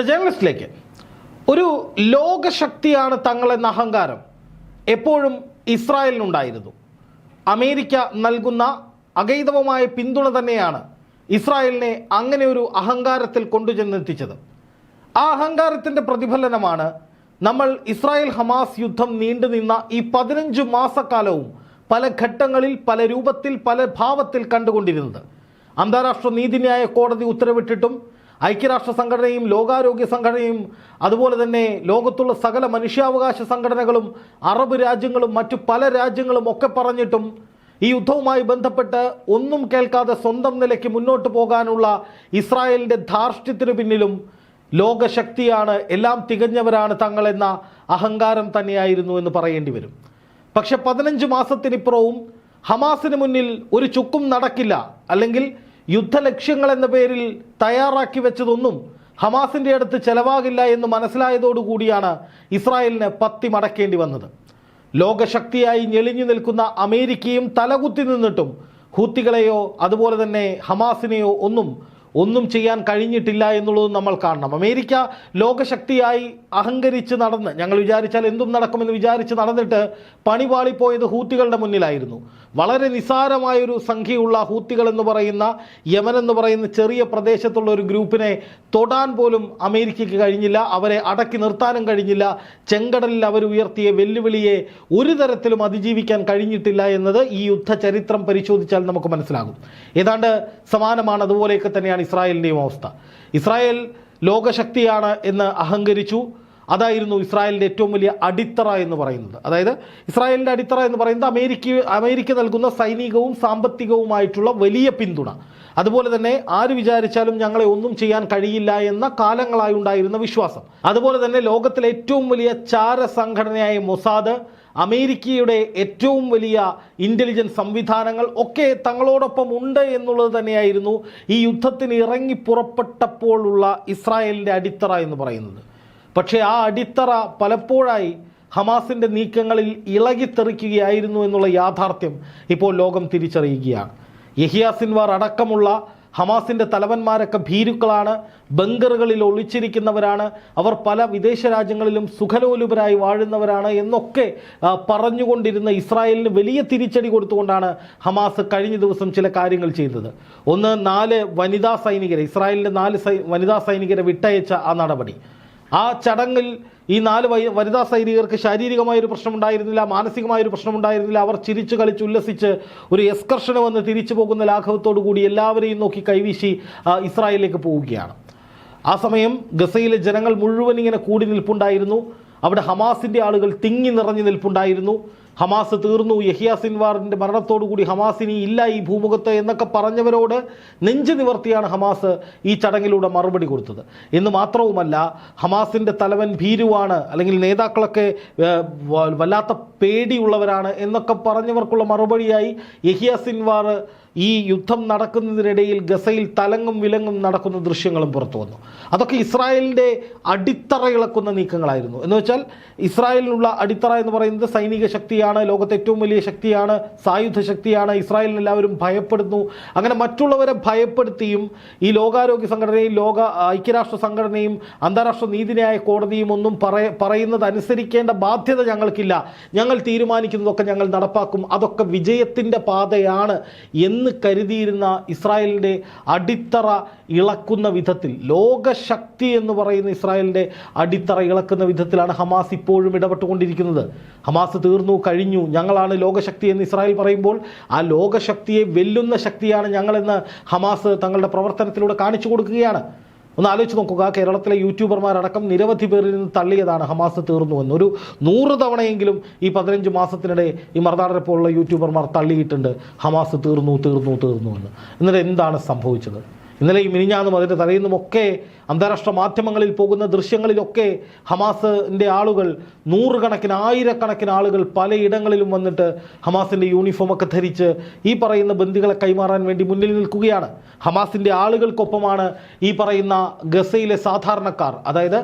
The ജേർണലിസ്റ്റിലേക്ക് ഒരു ലോകശക്തിയാണ് തങ്ങളെന്ന അഹങ്കാരം എപ്പോഴും ഇസ്രായേലിനുണ്ടായിരുന്നു. അമേരിക്ക നൽകുന്ന അഗൈതവമായ പിന്തുണ തന്നെയാണ് ഇസ്രായേലിനെ അങ്ങനെ ഒരു അഹങ്കാരത്തിൽ കൊണ്ടുചെന്നെത്തിച്ചത്. ആ അഹങ്കാരത്തിന്റെ പ്രതിഫലനമാണ് നമ്മൾ ഇസ്രായേൽ ഹമാസ് യുദ്ധം നീണ്ടുനിന്ന ഈ പതിനഞ്ച് മാസക്കാലവും പല ഘട്ടങ്ങളിൽ പല രൂപത്തിൽ പല ഭാവത്തിൽ കണ്ടുകൊണ്ടിരുന്നത്. അന്താരാഷ്ട്ര നീതിന്യായ കോടതി ഉത്തരവിട്ടിട്ടും ഐക്യരാഷ്ട്ര സംഘടനയും ലോകാരോഗ്യ സംഘടനയും അതുപോലെ തന്നെ ലോകത്തുള്ള സകല മനുഷ്യാവകാശ സംഘടനകളും അറബ് രാജ്യങ്ങളും മറ്റു പല രാജ്യങ്ങളും ഒക്കെ പറഞ്ഞിട്ടും ഈ യുദ്ധവുമായി ബന്ധപ്പെട്ട് ഒന്നും കേൾക്കാതെ സ്വന്തം നിലയ്ക്ക് മുന്നോട്ട് പോകാനുള്ള ഇസ്രായേലിന്റെ ധാർഷ്ട്യത്തിനു പിന്നിലും ലോകശക്തിയാണ് എല്ലാം തികഞ്ഞവരാണ് തങ്ങളെന്ന അഹങ്കാരം തന്നെയായിരുന്നു എന്ന് പറയേണ്ടി വരും. പക്ഷെ പതിനഞ്ച് മാസത്തിനിപ്പുറവും ഹമാസിന് മുന്നിൽ ഒരു ചുക്കും നടക്കില്ല. അല്ലെങ്കിൽ യുദ്ധലക്ഷ്യങ്ങൾ എന്ന പേരിൽ തയ്യാറാക്കി വെച്ചതൊന്നും ഹമാസിന്റെ അടുത്ത് ചെലവാകില്ല എന്ന് മനസ്സിലായതോടുകൂടിയാണ് ഇസ്രായേലിന് പത്തി മടക്കേണ്ടി വന്നത്. ലോകശക്തിയായി ഞെളിഞ്ഞു നിൽക്കുന്ന അമേരിക്കയും തലകുത്തി നിന്നിട്ടും ഹൂത്തികളെയോ അതുപോലെ തന്നെ ഹമാസിനെയോ ഒന്നും ഒന്നും ചെയ്യാൻ കഴിഞ്ഞിട്ടില്ല എന്നുള്ളത് നമ്മൾ കാണണം. അമേരിക്ക ലോകശക്തിയായി അഹങ്കരിച്ച് നടന്ന് ഞങ്ങൾ വിചാരിച്ചാൽ എന്തും നടക്കുമെന്ന് വിചാരിച്ച് നടന്നിട്ട് പണിപാളിപ്പോയത് ഹൂത്തികളുടെ മുന്നിലായിരുന്നു. വളരെ നിസാരമായൊരു സംഖ്യയുള്ള ഹൂത്തികൾ എന്ന് പറയുന്ന യമൻ എന്ന് പറയുന്ന ചെറിയ പ്രദേശത്തുള്ള ഒരു ഗ്രൂപ്പിനെ തൊടാൻ പോലും അമേരിക്കയ്ക്ക് കഴിഞ്ഞില്ല. അവരെ അടക്കി നിർത്താനും കഴിഞ്ഞില്ല. ചെങ്കടലിൽ അവർ ഉയർത്തിയ വെല്ലുവിളിയെ ഒരു തരത്തിലും അതിജീവിക്കാൻ കഴിഞ്ഞിട്ടില്ല എന്നത് ഈ യുദ്ധ ചരിത്രം പരിശോധിച്ചാൽ നമുക്ക് മനസ്സിലാകും. ഏതാണ്ട് സമാനമാണ്. അതുപോലെയൊക്കെ തന്നെയാണ് ഇസ്രായേലിന്റെയും അവസ്ഥ. ഇസ്രായേൽ ലോകശക്തിയാണ് എന്ന് അഹങ്കരിച്ചു. അതായിരുന്നു ഇസ്രായേലിന്റെ ഏറ്റവും വലിയ അടിത്തറ എന്ന് പറയുന്നത്. അതായത് ഇസ്രായേലിന്റെ അടിത്തറ എന്ന് പറയുന്നത് അമേരിക്ക അമേരിക്ക നൽകുന്ന സൈനികവും സാമ്പത്തികവുമായിട്ടുള്ള വലിയ പിന്തുണ. അതുപോലെ തന്നെ ആര് വിചാരിച്ചാലും ഞങ്ങളെ ഒന്നും ചെയ്യാൻ കഴിയില്ല എന്ന കാലങ്ങളായി ഉണ്ടായിരുന്ന വിശ്വാസം. അതുപോലെ തന്നെ ലോകത്തിലെ ഏറ്റവും വലിയ ചാര സംഘടനയായ മൊസാദ് അമേരിക്കയുടെ ഏറ്റവും വലിയ ഇന്റലിജൻസ് സംവിധാനങ്ങൾ ഒക്കെ തങ്ങളോടൊപ്പം ഉണ്ട് എന്നുള്ളത് തന്നെയായിരുന്നു ഈ യുദ്ധത്തിന് ഇറങ്ങി പുറപ്പെട്ടപ്പോഴുള്ള ഇസ്രായേലിന്റെ അടിത്തറ എന്ന് പറയുന്നത്. പക്ഷേ ആ അടിത്തറ പലപ്പോഴായി ഹമാസിന്റെ നീക്കങ്ങളിൽ ഇളകിത്തെറിക്കുകയായിരുന്നു എന്നുള്ള യാഥാർത്ഥ്യം ഇപ്പോൾ ലോകം തിരിച്ചറിയുകയാണ്. യഹിയ സിൻവാർ അടക്കമുള്ള ഹമാസിന്റെ തലവന്മാരൊക്കെ ഭീരുക്കളാണ് ബങ്കറുകളിൽ ഒളിച്ചിരിക്കുന്നവരാണ് അവർ പല വിദേശ രാജ്യങ്ങളിലും സുഖലോലുപരായി വാഴുന്നവരാണ് എന്നൊക്കെ പറഞ്ഞുകൊണ്ടിരുന്ന ഇസ്രായേലിന് വലിയ തിരിച്ചടി കൊടുത്തുകൊണ്ടാണ് ഹമാസ് കഴിഞ്ഞ ദിവസം ചില കാര്യങ്ങൾ ചെയ്തത്. ഒന്ന് നാല് വനിതാ സൈനികരെ ഇസ്രായേലിന്റെ നാല് വനിതാ സൈനികരെ വിട്ടയച്ച ആ നടപടി. ആ ചടങ്ങിൽ ഈ നാല് വനിതാ സൈനികർക്ക് ശാരീരികമായൊരു പ്രശ്നമുണ്ടായിരുന്നില്ല മാനസികമായൊരു പ്രശ്നമുണ്ടായിരുന്നില്ല. അവർ ചിരിച്ചു കളിച്ച് ഉല്ലസിച്ച് ഒരു എസ്കർഷന് വന്ന് തിരിച്ചു പോകുന്ന ലാഘവത്തോടു കൂടി എല്ലാവരെയും നോക്കി കൈവീശി ഇസ്രായേലിലേക്ക് പോവുകയാണ്. ആ സമയം ഗസയിലെ ജനങ്ങൾ മുഴുവൻ ഇങ്ങനെ കൂടി നിൽപ്പുണ്ടായിരുന്നു. അവിടെ ഹമാസിന്റെ ആളുകൾ തിങ്ങി നിറഞ്ഞു നിൽപ്പുണ്ടായിരുന്നു. ഹമാസ് തീർന്നു. യഹിയ സിൻവാറിന്റെ മരണത്തോടുകൂടി ഹമാസ് ഇനി ഇല്ല ഈ ഭൂമുഖത്ത് എന്നൊക്കെ പറഞ്ഞവരോട് നെഞ്ചു നിവർത്തിയാണ് ഹമാസ് ഈ ചടങ്ങിലൂടെ മറുപടി കൊടുത്തത്. എന്ന് മാത്രവുമല്ല ഹമാസിന്റെ തലവൻ ഭീരുവാണ് അല്ലെങ്കിൽ നേതാക്കളൊക്കെ വല്ലാത്ത പേടിയുള്ളവരാണ് എന്നൊക്കെ പറഞ്ഞവർക്കുള്ള മറുപടിയായി യഹിയ സിൻവാർ ഈ യുദ്ധം നടക്കുന്നതിനിടയിൽ ഗസയിൽ തലങ്ങും വിലങ്ങും നടക്കുന്ന ദൃശ്യങ്ങളും പുറത്തു വന്നു. അതൊക്കെ ഇസ്രായേലിന്റെ അടിത്തറ ഇളക്കുന്ന നീക്കങ്ങളായിരുന്നു. എന്ന് വെച്ചാൽ ഇസ്രായേലിനുള്ള അടിത്തറ എന്ന് പറയുന്നത് സൈനിക ശക്തിയാണ് ലോകത്തെ ഏറ്റവും വലിയ ശക്തിയാണ് സായുധ ശക്തിയാണ്. ഇസ്രായേലിനെല്ലാവരും ഭയപ്പെടുന്നു. അങ്ങനെ മറ്റുള്ളവരെ ഭയപ്പെടുത്തിയും ഈ ലോകാരോഗ്യ സംഘടനയും ലോക ഐക്യരാഷ്ട്ര സംഘടനയും അന്താരാഷ്ട്ര നീതിന്യായ കോടതിയും ഒന്നും പറയ പറയുന്നത് അനുസരിക്കേണ്ട ബാധ്യത ഞങ്ങൾക്കില്ല. ഞങ്ങൾ തീരുമാനിക്കുന്നതൊക്കെ ഞങ്ങൾ നടപ്പാക്കും. അതൊക്കെ വിജയത്തിന്റെ പാതയാണ് എന്ന് കരുതിയിരുന്ന ഇസ്രായേലിന്റെ അടിത്തറ ഇളക്കുന്ന വിധത്തിൽ ലോകശക്തി എന്ന് പറയുന്ന ഇസ്രായേലിന്റെ അടിത്തറ ഇളക്കുന്ന വിധത്തിലാണ് ഹമാസ് ഇപ്പോഴും ഇടപെട്ടുകൊണ്ടിരിക്കുന്നത്. ഹമാസ് തീർന്നു കഴിഞ്ഞു. ഞങ്ങളാണ് ലോകശക്തി എന്ന് ഇസ്രായേൽ പറയുമ്പോൾ ആ ലോകശക്തിയെ വെല്ലുന്ന ശക്തിയാണ് ഞങ്ങളെന്ന് ഹമാസ് തങ്ങളുടെ പ്രവർത്തനത്തിലൂടെ കാണിച്ചു കൊടുക്കുകയാണ്. ഒന്ന് ആലോചിച്ച് നോക്കുക കേരളത്തിലെ യൂട്യൂബർമാരടക്കം നിരവധി പേരിൽ നിന്ന് തള്ളിയതാണ് ഹമാസ് തീർന്നു എന്ന് ഒരു നൂറ് തവണയെങ്കിലും ഈ പതിനഞ്ച് മാസത്തിനിടെ ഈ മർദാടരെ പോലുള്ള യൂട്യൂബർമാർ തള്ളിയിട്ടുണ്ട് ഹമാസ് തീർന്നു തീർന്നു തീർന്നു എന്ന്. എന്നിട്ട് എന്താണ് സംഭവിച്ചത്? ഇന്നലെ ഈ മിനിഞ്ഞാന്നും അതിന്റെ തലേന്നുമൊക്കെ അന്താരാഷ്ട്ര മാധ്യമങ്ങളിൽ പോകുന്ന ദൃശ്യങ്ങളിലൊക്കെ ഹമാസിന്റെ ആളുകൾ നൂറുകണക്കിന് ആയിരക്കണക്കിന് ആളുകൾ പലയിടങ്ങളിലും വന്നിട്ട് ഹമാസിന്റെ യൂണിഫോമൊക്കെ ധരിച്ച് ഈ പറയുന്ന ബന്ദികളെ കൈമാറാൻ വേണ്ടി മുന്നിൽ നിൽക്കുകയാണ്. ഹമാസിന്റെ ആളുകൾക്കൊപ്പമാണ് ഈ പറയുന്ന ഗസയിലെ സാധാരണക്കാർ. അതായത്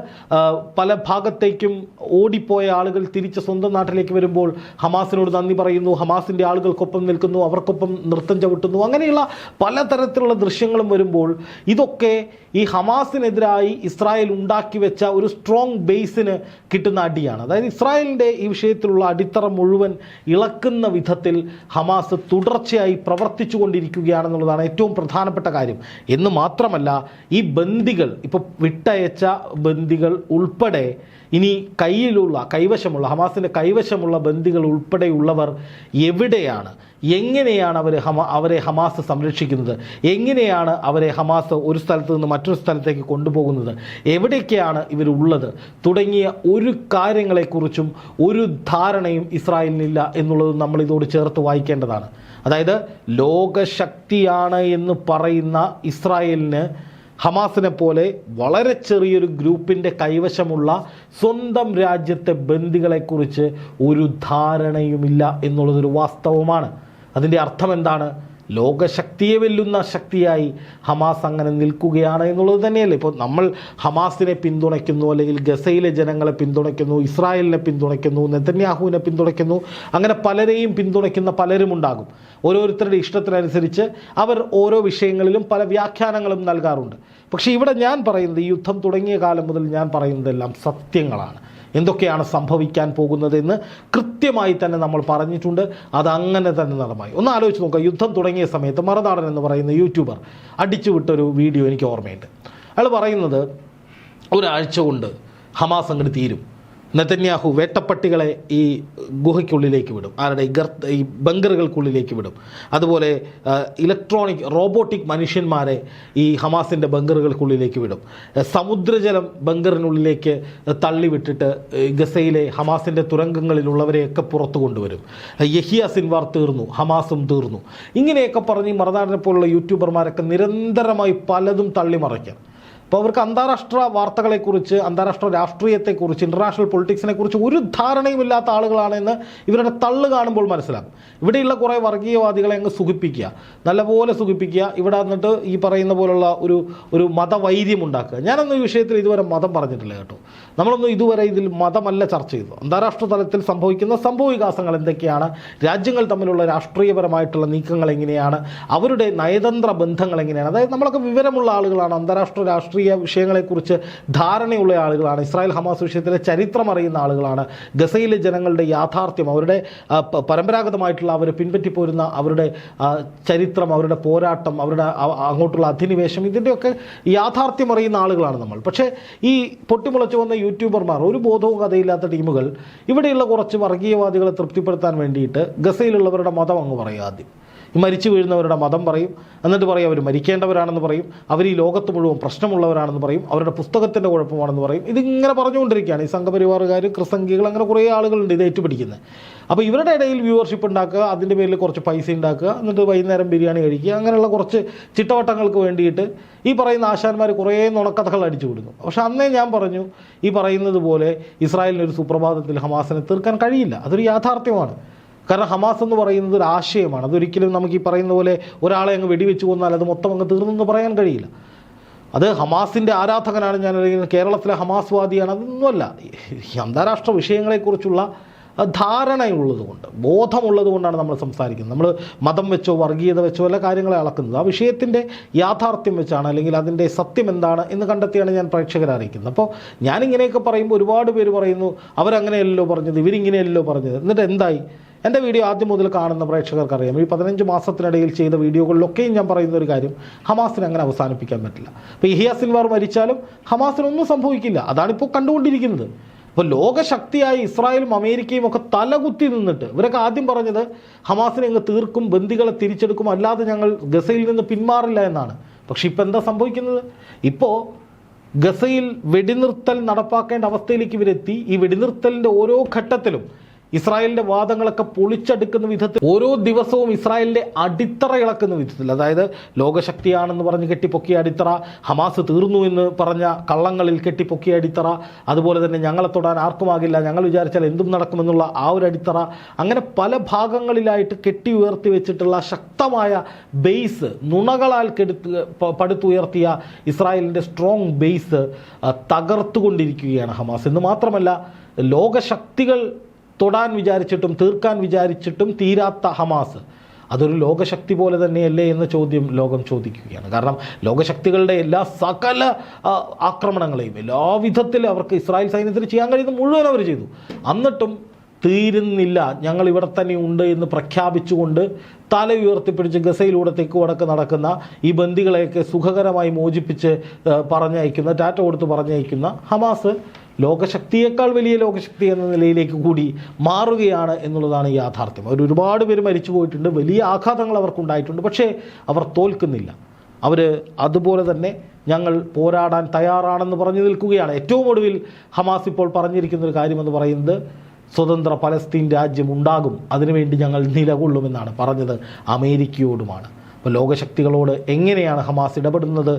പല ഭാഗത്തേക്കും ഓടിപ്പോയ ആളുകൾ തിരിച്ച് സ്വന്തം നാട്ടിലേക്ക് വരുമ്പോൾ ഹമാസിനോട് നന്ദി പറയുന്നു. ഹമാസിന്റെ ആളുകൾക്കൊപ്പം നിൽക്കുന്നു. അവർക്കൊപ്പം നൃത്തം ചവിട്ടുന്നു. അങ്ങനെയുള്ള പലതരത്തിലുള്ള ദൃശ്യങ്ങളും വരുമ്പോൾ ഇതൊക്കെ ഈ ഹമാസിനെതിരായി ഇസ്രായേൽ ഉണ്ടാക്കി വെച്ച ഒരു സ്ട്രോങ് ബേസിന് കിട്ടുന്ന അടിയാണ്. അതായത് ഇസ്രായേലിന്റെ ഈ വിഷയത്തിലുള്ള അടിത്തറ മുഴുവൻ ഇളക്കുന്ന വിധത്തിൽ ഹമാസ് തുടർച്ചയായി പ്രവർത്തിച്ചു കൊണ്ടിരിക്കുകയാണെന്നുള്ളതാണ് ഏറ്റവും പ്രധാനപ്പെട്ട കാര്യം. എന്ന് മാത്രമല്ല ഈ ബന്ദികൾ ഇപ്പോൾ വിട്ടയച്ച ബന്ദികൾ ഉൾപ്പെടെ ഇനി കയ്യിലുള്ള കൈവശമുള്ള ഹമാസിന്റെ കൈവശമുള്ള ബന്ദികൾ ഉൾപ്പെടെയുള്ളവർ എവിടെയാണ്? എങ്ങനെയാണ് അവർ ഹമ അവരെ ഹമാസ് സംരക്ഷിക്കുന്നത്? എങ്ങനെയാണ് അവരെ ഹമാസ് ഒരു സ്ഥലത്ത് നിന്ന് മറ്റൊരു സ്ഥലത്തേക്ക് കൊണ്ടുപോകുന്നത്? എവിടെയൊക്കെയാണ് ഇവരുള്ളത്? തുടങ്ങിയ ഒരു കാര്യങ്ങളെക്കുറിച്ചും ഒരു ധാരണയും ഇസ്രായേലിനില്ല എന്നുള്ളത് നമ്മൾ ഇതോട് ചേർത്ത് വായിക്കേണ്ടതാണ്. അതായത് ലോകശക്തിയാണ് എന്ന് പറയുന്ന ഇസ്രായേലിന് ഹമാസിനെ പോലെ വളരെ ചെറിയൊരു ഗ്രൂപ്പിന്റെ കൈവശമുള്ള സ്വന്തം രാജ്യത്തെ ബന്ദികളെക്കുറിച്ച് ഒരു ധാരണയുമില്ല എന്നുള്ളതൊരു വാസ്തവമാണ്. അതിന്റെ അർത്ഥം എന്താണ് ലോകശക്തിയെ വെല്ലുന്ന ശക്തിയായി ഹമാസ് അങ്ങനെ നിൽക്കുകയാണ് എന്നുള്ളത് തന്നെയല്ലേ? ഇപ്പോൾ നമ്മൾ ഹമാസിനെ പിന്തുണയ്ക്കുന്നു അല്ലെങ്കിൽ ഗസയിലെ ജനങ്ങളെ പിന്തുണയ്ക്കുന്നു ഇസ്രായേലിനെ പിന്തുണയ്ക്കുന്നു നെതന്യാഹുവിനെ പിന്തുണയ്ക്കുന്നു അങ്ങനെ പലരെയും പിന്തുണയ്ക്കുന്ന പലരും ഉണ്ടാകും. ഓരോരുത്തരുടെ ഇഷ്ടത്തിനനുസരിച്ച് അവർ ഓരോ വിഷയങ്ങളിലും പല വ്യാഖ്യാനങ്ങളും നൽകാറുണ്ട്. പക്ഷേ ഇവിടെ ഞാൻ പറയുന്നത് ഈ യുദ്ധം തുടങ്ങിയ കാലം മുതൽ ഞാൻ പറയുന്നതെല്ലാം സത്യങ്ങളാണ്. എന്തൊക്കെയാണ് സംഭവിക്കാൻ പോകുന്നതെന്ന് കൃത്യമായി തന്നെ നമ്മൾ പറഞ്ഞിട്ടുണ്ട്. അതങ്ങനെ തന്നെ നടമായി. ഒന്ന് ആലോചിച്ച് നോക്കുക. യുദ്ധം തുടങ്ങിയ സമയത്ത് മറനാടൻ എന്ന് പറയുന്ന യൂട്യൂബർ അടിച്ചു വിട്ടൊരു വീഡിയോ എനിക്ക് ഓർമ്മയുണ്ട്. അയാൾ പറയുന്നത് ഒരാഴ്ച കൊണ്ട് ഹമാസ് അങ്ങോട്ട് തീരും. നെതന്യാഹു വേട്ടപ്പട്ടികളെ ഈ ഗുഹയ്ക്കുള്ളിലേക്ക് വിടും. ആരുടെ? ഈ ഗർത്ത് ഈ ബങ്കറുകൾക്കുള്ളിലേക്ക് വിടും. അതുപോലെ ഇലക്ട്രോണിക് റോബോട്ടിക് മനുഷ്യന്മാരെ ഈ ഹമാസിന്റെ ബങ്കറുകൾക്കുള്ളിലേക്ക് വിടും. സമുദ്രജലം ബങ്കറിനുള്ളിലേക്ക് തള്ളിവിട്ടിട്ട് ഗസയിലെ ഹമാസിന്റെ തുരങ്കങ്ങളിലുള്ളവരെയൊക്കെ പുറത്തു കൊണ്ടുവരും. യഹിയ സിൻവാർ തീർന്നു ഹമാസും തീർന്നു. ഇങ്ങനെയൊക്കെ പറഞ്ഞ് ഈ മറനാടിനെ പോലുള്ള യൂട്യൂബർമാരൊക്കെ നിരന്തരമായി പലതും തള്ളിമറയ്ക്കാം അപ്പോൾ അവർക്ക് അന്താരാഷ്ട്ര വാർത്തകളെക്കുറിച്ച് അന്താരാഷ്ട്ര രാഷ്ട്രീയത്തെക്കുറിച്ച് ഇന്റർനാഷണൽ പൊളിറ്റിക്സിനെ കുറിച്ച് ഒരു ധാരണയുമില്ലാത്ത ആളുകളാണെന്ന് ഇവരുടെ തള്ളു കാണുമ്പോൾ മനസ്സിലാകും. ഇവിടെയുള്ള കുറേ വർഗീയവാദികളെ അങ്ങ് സുഖിപ്പിക്കുക നല്ലപോലെ സുഖിപ്പിക്കുക ഇവിടെ വന്നിട്ട് ഈ പറയുന്ന പോലുള്ള ഒരു ഒരു മതവൈര്യം ഉണ്ടാക്കുക. ഞാനൊന്നും ഈ വിഷയത്തിൽ ഇതുവരെ മതം പറഞ്ഞിട്ടില്ല കേട്ടോ. നമ്മളൊന്നും ഇതുവരെ ഇതിൽ മതമല്ല ചർച്ച ചെയ്തു അന്താരാഷ്ട്ര തലത്തിൽ സംഭവിക്കുന്ന സംഭവ വികാസങ്ങൾ എന്തൊക്കെയാണ്? രാജ്യങ്ങൾ തമ്മിലുള്ള രാഷ്ട്രീയപരമായിട്ടുള്ള നീക്കങ്ങൾ എങ്ങനെയാണ് അവരുടെ നയതന്ത്ര ബന്ധങ്ങൾ എങ്ങനെയാണ് അതായത് നമ്മളൊക്കെ വിവരമുള്ള ആളുകളാണ് അന്താരാഷ്ട്ര രാഷ്ട്രീയ വിഷയങ്ങളെക്കുറിച്ച് ധാരണയുള്ള ആളുകളാണ്. ഇസ്രായേൽ ഹമാസ് വിഷയത്തിലെ ചരിത്രം അറിയുന്ന ആളുകളാണ്. ഗസയിലെ ജനങ്ങളുടെ യാഥാർത്ഥ്യം അവരുടെ പരമ്പരാഗതമായിട്ടുള്ള അവർ പിൻപറ്റിപ്പോരുന്ന അവരുടെ ചരിത്രം അവരുടെ പോരാട്ടം അവരുടെ അങ്ങോട്ടുള്ള അധിനിവേശം ഇതിന്റെയൊക്കെ യാഥാർത്ഥ്യം അറിയുന്ന ആളുകളാണ് നമ്മൾ. പക്ഷേ ഈ പൊട്ടിമുളച്ചു വന്ന യൂട്യൂബർമാർ ഒരു ബോധവും കഥയില്ലാത്ത ടീമുകൾ ഇവിടെയുള്ള കുറച്ച് വർഗീയവാദികളെ തൃപ്തിപ്പെടുത്താൻ വേണ്ടിയിട്ട് ഗസയിലുള്ളവരുടെ മതം അങ്ങ് പറയുക ആദ്യം. മരിച്ചു വീഴുന്നവരുടെ മതം പറയും. എന്നിട്ട് പറയും അവർ മരിക്കേണ്ടവരാണെന്ന് പറയും. അവർ ഈ ലോകത്ത് മുഴുവൻ പ്രശ്നമുള്ളവരാണെന്ന് പറയും. അവരുടെ പുസ്തകത്തിന്റെ കുഴപ്പമാണെന്ന് പറയും. ഇതിങ്ങനെ പറഞ്ഞുകൊണ്ടിരിക്കുകയാണ് ഈ സംഘപരിവാറുകാർ ക്രിസംഖികൾ അങ്ങനെ കുറേ ആളുകളുണ്ട് ഇത് ഏറ്റുപിടിക്കുന്നത്. അപ്പോൾ ഇവരുടെ ഇടയിൽ വ്യൂവർഷിപ്പ് ഉണ്ടാക്കുക അതിന്റെ പേരിൽ കുറച്ച് പൈസ ഉണ്ടാക്കുക എന്നിട്ട് വൈകുന്നേരം ബിരിയാണി കഴിക്കുക അങ്ങനെയുള്ള കുറച്ച് ചിട്ടവട്ടങ്ങൾക്ക് വേണ്ടിയിട്ട് ഈ പറയുന്ന ആശാന്മാർ കുറേ നുണക്കഥകൾ അടിച്ചു വിടുന്നു. പക്ഷെ അന്നേ ഞാൻ പറഞ്ഞു ഈ പറയുന്നത് പോലെ ഇസ്രായേലിന് ഒരു സുപ്രഭാതത്തിൽ ഹമാസിനെ തീർക്കാൻ കഴിയില്ല. അതൊരു യാഥാർത്ഥ്യമാണ്. കാരണം ഹമാസ് എന്ന് പറയുന്നത് ഒരു ആശയമാണ്. അതൊരിക്കലും നമുക്ക് ഈ പറയുന്ന പോലെ ഒരാളെ അങ്ങ് വെടിവെച്ച് കൊന്നാൽ അത് മൊത്തം അങ്ങ് തീർന്നെന്ന് പറയാൻ കഴിയില്ല. അത് ഹമാസിന്റെ ആരാധകനാണ് ഞാൻ കേരളത്തിലെ ഹമാസ്വാദിയാണ് അതൊന്നുമല്ല. ഈ അന്താരാഷ്ട്ര വിഷയങ്ങളെക്കുറിച്ചുള്ള ധാരണയുള്ളത് കൊണ്ട് ബോധമുള്ളത് കൊണ്ടാണ് നമ്മൾ സംസാരിക്കുന്നത്. നമ്മൾ മതം വെച്ചോ വർഗീയത വെച്ചോ അല്ല കാര്യങ്ങളെ അളക്കുന്നത്. ആ വിഷയത്തിന്റെ യാഥാർത്ഥ്യം വെച്ചാണ് അല്ലെങ്കിൽ അതിന്റെ സത്യം എന്താണ് എന്ന് കണ്ടെത്തിയാണ് ഞാൻ പ്രേക്ഷകരെ അറിയിക്കുന്നത്. അപ്പോൾ ഞാനിങ്ങനെയൊക്കെ പറയുമ്പോൾ ഒരുപാട് പേര് പറയുന്നു അവരങ്ങനെയല്ലോ പറഞ്ഞത് ഇവരിങ്ങനെയല്ലോ പറഞ്ഞത്. എന്നിട്ട് എന്തായി? എന്റെ വീഡിയോ ആദ്യം മുതൽ കാണുന്ന പ്രേക്ഷകർക്കറിയാം. ഈ പതിനഞ്ച് മാസത്തിനിടയിൽ ചെയ്ത വീഡിയോകളിലൊക്കെയും ഞാൻ പറയുന്ന ഒരു കാര്യം ഹമാസിനെ അങ്ങനെ അവസാനിപ്പിക്കാൻ പറ്റില്ല. അപ്പോൾ ഇഹിയ സിൻവാർ മരിച്ചാലും ഹമാസിനൊന്നും സംഭവിക്കില്ല. അതാണിപ്പോൾ കണ്ടുകൊണ്ടിരിക്കുന്നത്. അപ്പോൾ ലോകശക്തിയായി ഇസ്രായേലും അമേരിക്കയും ഒക്കെ തലകുത്തി നിന്നിട്ട് ഇവരൊക്കെ ആദ്യം പറഞ്ഞത് ഹമാസിനെ അങ്ങ് തീർക്കും ബന്ദികളെ തിരിച്ചെടുക്കും അല്ലാതെ ഞങ്ങൾ ഗസയിൽ നിന്ന് പിന്മാറില്ല എന്നാണ്. പക്ഷെ ഇപ്പോൾ എന്താ സംഭവിക്കുന്നത്? ഇപ്പോൾ ഗസയിൽ വെടിനിർത്തൽ നടപ്പാക്കേണ്ട അവസ്ഥയിലേക്ക് ഇവരെത്തി. ഈ വെടിനിർത്തലിന്റെ ഓരോ ഘട്ടത്തിലും ഇസ്രായേലിന്റെ വാദങ്ങളൊക്കെ പൊളിച്ചെടുക്കുന്ന വിധത്തിൽ ഓരോ ദിവസവും ഇസ്രായേലിന്റെ അടിത്തറ ഇളക്കുന്ന വിധത്തിൽ. അതായത് ലോകശക്തിയാണെന്ന് പറഞ്ഞ് കെട്ടിപ്പൊക്കിയ അടിത്തറ ഹമാസ് തീർന്നു എന്ന് പറഞ്ഞ കള്ളങ്ങളിൽ കെട്ടിപ്പൊക്കിയ അടിത്തറ അതുപോലെ തന്നെ ഞങ്ങളെ തൊടാൻ ആർക്കുമാകില്ല ഞങ്ങൾ വിചാരിച്ചാൽ എന്തും നടക്കുമെന്നുള്ള ആ ഒരു അടിത്തറ. അങ്ങനെ പല ഭാഗങ്ങളിലായിട്ട് കെട്ടി ഉയർത്തി വെച്ചിട്ടുള്ള ശക്തമായ ബേസ് നുണകളാൽ കെടുത്ത് പടുത്തുയർത്തിയ ഇസ്രായേലിന്റെ സ്ട്രോങ് ആ, തകർത്തുകൊണ്ടിരിക്കുകയാണ് ഹമാസ്. എന്ന് മാത്രമല്ല ലോകശക്തികൾ തൊടാൻ വിചാരിച്ചിട്ടും തീർക്കാൻ വിചാരിച്ചിട്ടും തീരാത്ത ഹമാസ്. അതൊരു ലോകശക്തി പോലെ തന്നെയല്ലേ എന്ന ചോദ്യം ലോകം ചോദിക്കുകയാണ്. കാരണം ലോകശക്തികളുടെ എല്ലാ സകല ആക്രമണങ്ങളെയും എല്ലാ വിധത്തിൽ അവർക്ക് ഇസ്രായേൽ സൈന്യത്തിന് ചെയ്യാൻ കഴിയുന്ന മുഴുവൻ അവർ ചെയ്തു. എന്നിട്ടും തീരുന്നില്ല. ഞങ്ങൾ ഇവിടെ തന്നെ ഉണ്ട് എന്ന് പ്രഖ്യാപിച്ചുകൊണ്ട് തല ഉയർത്തിപ്പിടിച്ച് ഗസയിലൂടെ തെക്ക് വടക്ക് നടക്കുന്ന ഈ ബന്ദികളെയൊക്കെ സുഖകരമായി മോചിപ്പിച്ച് പറഞ്ഞയക്കുന്ന ടാറ്റ കൊടുത്ത് പറഞ്ഞയക്കുന്ന ഹമാസ് ലോകശക്തിയേക്കാൾ വലിയ ലോകശക്തി എന്ന നിലയിലേക്ക് കൂടി മാറുകയാണ് എന്നുള്ളതാണ് യാഥാർത്ഥ്യം. അവർ ഒരുപാട് പേര് മരിച്ചു പോയിട്ടുണ്ട്. വലിയ ആഘാതങ്ങൾ അവർക്കുണ്ടായിട്ടുണ്ട്. പക്ഷേ അവർ തോൽക്കുന്നില്ല. അവർ അതുപോലെ തന്നെ ഞങ്ങൾ പോരാടാൻ തയ്യാറാണെന്ന് പറഞ്ഞു നിൽക്കുകയാണ്. ഏറ്റവും ഒടുവിൽ ഹമാസ് ഇപ്പോൾ പറഞ്ഞിരിക്കുന്ന ഒരു കാര്യമെന്ന് പറയുന്നത് സ്വതന്ത്ര പലസ്തീൻ രാജ്യം ഉണ്ടാകും. അതിനുവേണ്ടി ഞങ്ങൾ നിലകൊള്ളുമെന്നാണ് പറഞ്ഞത്. അമേരിക്കയോടുമാണ്. അപ്പോൾ ലോകശക്തികളോട് എങ്ങനെയാണ് ഹമാസ് ഇടപെടുന്നത്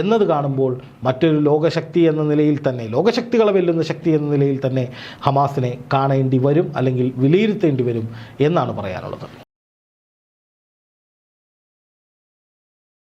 എന്നത് കാണുമ്പോൾ മറ്റൊരു ലോകശക്തി എന്ന നിലയിൽ തന്നെ ലോകശക്തികളെ വെല്ലുന്ന ശക്തി എന്ന നിലയിൽ തന്നെ ഹമാസിനെ കാണേണ്ടി വരും അല്ലെങ്കിൽ വിലയിരുത്തേണ്ടി വരും എന്നാണ് പറയാനുള്ളത്.